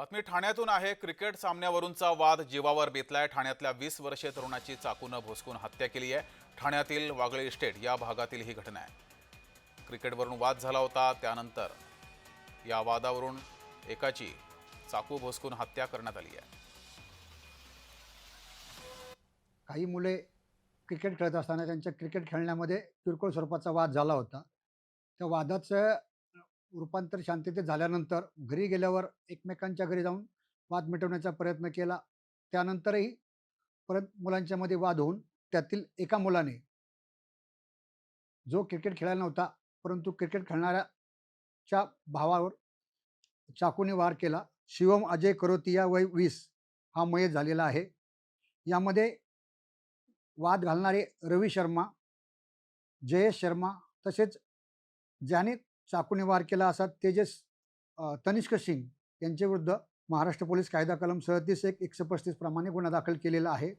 बातमी ठाण्यातून आहे. क्रिकेट सामन्यावरूनचा वाद जीवावर बेतलाय. ठाण्यातल्या वीस वर्षीय तरुणाची चाकूनं भोसकून हत्या केली आहे. ठाण्यातील वागळे इस्टेट या भागातील ही घटना आहे. क्रिकेटवरून वाद झाला होता. त्यानंतर या वादावरून एकाची चाकू भोसकून हत्या करण्यात आली आहे. काही मुले क्रिकेट खेळत असताना त्यांच्या क्रिकेट खेळण्यामध्ये किरकोळ स्वरूपाचा वाद झाला होता. त्या वादाचं रूपांतर शांततेत झाल्यानंतर घरी गेल्यावर एकमेकांच्या घरी जाऊन वाद मिटवण्याचा प्रयत्न केला. त्यानंतरही परत मुलांच्यामध्ये वाद होऊन त्यातील एका मुलाने जो क्रिकेट खेळायला नव्हता परंतु क्रिकेट खेळणाऱ्याच्या भावावर चाकूने वार केला. शिवम अजय करोतिया वय वीस हा मयत झालेला आहे. यामध्ये वाद घालणारे रवी शर्मा जयेश शर्मा तसेच ज्याने चाकूने वार केला असा तेजस तनिष्क सिंग यांच्या विरुद्ध महाराष्ट्र पोलीस कायदा कलम सदतीस एक एकशे पस्तीस प्रमाणे गुन्हा दाखल केलेला आहे.